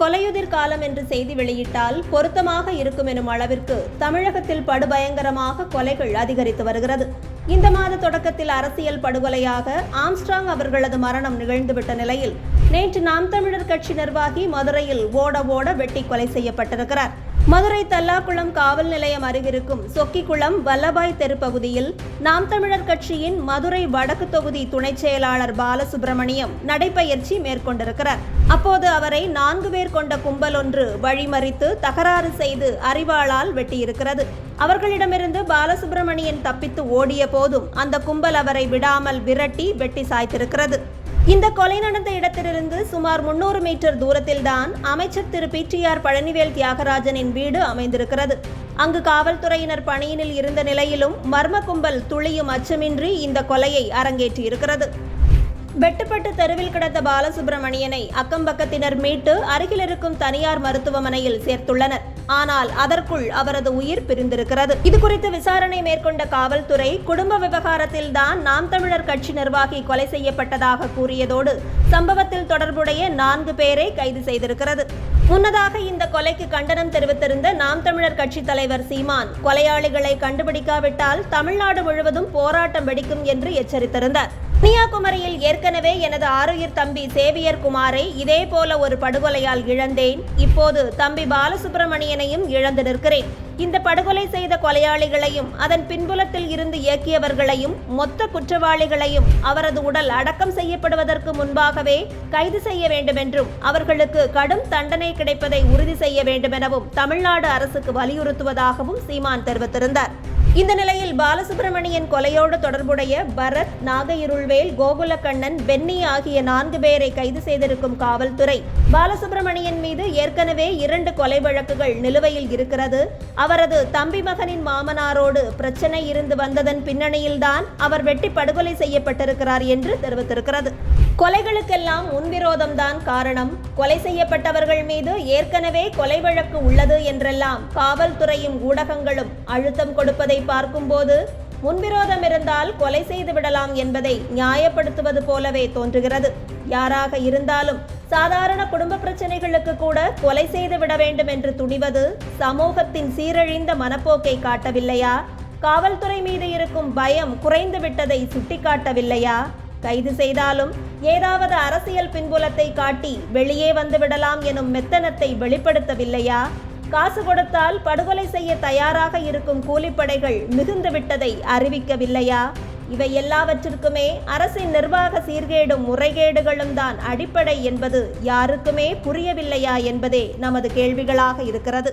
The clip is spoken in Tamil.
கொலையுதிர் காலம் என்று செய்தி வெளியிட்டால் பொருத்தமாக இருக்கும் எனும் அளவிற்கு தமிழகத்தில் படுபயங்கரமாக கொலைகள் அதிகரித்து வருகிறது. இந்த மாத தொடக்கத்தில் அரசியல் படுகொலையாக ஆம்ஸ்ட்ராங் அவர்களது மரணம் நிகழ்ந்துவிட்ட நிலையில் நேற்று நாம் தமிழர் கட்சி நிர்வாகி மதுரையில் ஓட ஓட வெட்டி கொலை செய்யப்பட்டிருக்கிறார். மதுரை தல்லாக்குளம் காவல் நிலையம் அருகிருக்கும் சொக்கிக்குளம் வல்லபாய் தெரு பகுதியில் நாம் தமிழர் கட்சியின் மதுரை வடக்கு தொகுதி துணைச் செயலாளர் பாலசுப்பிரமணியம் நடைபயிற்சி மேற்கொண்டிருக்கிறார். அப்போது அவரை நான்கு பேர் கொண்ட கும்பல் ஒன்று வழிமறித்து தகராறு செய்து அறிவாளால் வெட்டியிருக்கிறது. அவர்களிடமிருந்து பாலசுப்பிரமணியன் தப்பித்து ஓடிய போதும் அந்த கும்பல் அவரை விடாமல் விரட்டி வெட்டி சாய்த்திருக்கிறது. இந்த கொலை நடந்த இடத்திலிருந்து சுமார் முன்னூறு மீட்டர் தூரத்தில்தான் அமைச்சர் திரு. பி. டி. ஆர். பழனிவேல் தியாகராஜனின் வீடு அமைந்திருக்கிறது. அங்கு காவல்துறையினர் பணியினில் இருந்த நிலையிலும் மர்ம கும்பல் துளியும் அச்சமின்றி இந்த கொலையை அரங்கேற்றியிருக்கிறது. வெட்டுப்பட்டு தெருவில் கிடந்த பாலசுப்பிரமணியனை அக்கம்பக்கத்தினர் மீட்டு அருகில் இருக்கும் தனியார் மருத்துவமனையில் சேர்த்துள்ளனர். ஆனால் அதற்குள் அவரது உயிர் பிரிந்திருக்கிறது. இது குறித்து விசாரணை மேற்கொண்ட காவல்துறை குடும்ப விவகாரத்தில் தான் நாம் தமிழர் கட்சி நிர்வாகி கொலை செய்யப்பட்டதாக கூறியதோடு சம்பவத்தில் தொடர்புடைய நான்கு பேரை கைது செய்திருக்கிறது. முன்னதாக இந்த கொலைக்கு கண்டனம் தெரிவித்திருந்த நாம் தமிழர் கட்சி தலைவர் சீமான் கொலையாளிகளை கண்டுபிடிக்காவிட்டால் தமிழ்நாடு முழுவதும் போராட்டம் வெடிக்கும் என்று எச்சரித்திருந்தார். கன்னியாகுமரியில் ஏற்கனவே எனது ஆருயிர் தம்பி சேவியர் குமாரை இதே போல ஒரு படுகொலையால் இழந்தேன். இப்போது தம்பி பாலசுப்பிரமணியனையும் இழந்து நிற்கிறேன். இந்த படுகொலை செய்த கொலையாளிகளையும் அதன் பின்புலத்தில் இருந்து இயக்கியவர்களையும் மொத்த குற்றவாளிகளையும் அவரது உடல் அடக்கம் செய்யப்படுவதற்கு முன்பாகவே கைது செய்ய வேண்டுமென்றும் அவர்களுக்கு கடும் தண்டனை கிடைப்பதை உறுதி செய்ய வேண்டுமெனவும் தமிழ்நாடு அரசுக்கு வலியுறுத்துவதாகவும் சீமான் தெரிவித்திருந்தார். இந்த நிலையில் பாலசுப்பிரமணியன் கொலையோடு தொடர்புடைய பரத் நாகையிருள்வேல் கோகுலக்கண்ணன் பென்னி ஆகிய நான்கு பேரை கைது செய்திருக்கும் காவல்துறை. பாலசுப்பிரமணியன் மீது ஏற்கனவே இரண்டு கொலை வழக்குகள் நிலுவையில் இருக்கிறது. அவரது தம்பி மகனின் மாமனாரோடு பிரச்சனை இருந்து வந்ததன் பின்னணியில்தான் அவர் வெட்டி படுகொலை செய்யப்பட்டிருக்கிறார் என்று தெரிவித்திருக்கிறது. கொலைகளுக்கெல்லாம் முன்விரோதம்தான் காரணம். கொலை செய்யப்பட்டவர்கள் மீது ஏற்கனவே கொலை வழக்கு உள்ளது என்றெல்லாம் காவல்துறையும் ஊடகங்களும் அழுத்தம் கொடுப்பதை பார்க்கும்போது முன்விரோதம் இருந்தால் கொலை செய்து விடலாம் என்பதை நியாயப்படுத்துவது போலவே தோன்றுகிறது. யாராக இருந்தாலும் சாதாரண குடும்ப பிரச்சனைகளுக்கு கூட கொலை செய்து விட வேண்டும் என்று துணிவது சமூகத்தின் சீரழிந்த மனப்போக்கை காட்டவில்லையா? காவல்துறை மீது இருக்கும் பயம் குறைந்து விட்டதை சுட்டிக்காட்டவில்லையா? கைது செய்தாலும் ஏதாவது அரசியல் பின்புலத்தை காட்டி வெளியே வந்துவிடலாம் எனும் மெத்தனத்தை வெளிப்படுத்தவில்லையா? காசு கொடுத்தால் படுகொலை செய்ய தயாராக இருக்கும் கூலிப்படைகள் மிகுந்து விட்டதை அறிவிக்கவில்லையா? இவை எல்லாவற்றிற்குமே அரசின் நிர்வாக சீர்கேடும் முறைகேடுகளும் தான் அடிப்படை என்பது யாருக்குமே புரியவில்லையா என்பதே நமது கேள்விகளாக இருக்கிறது.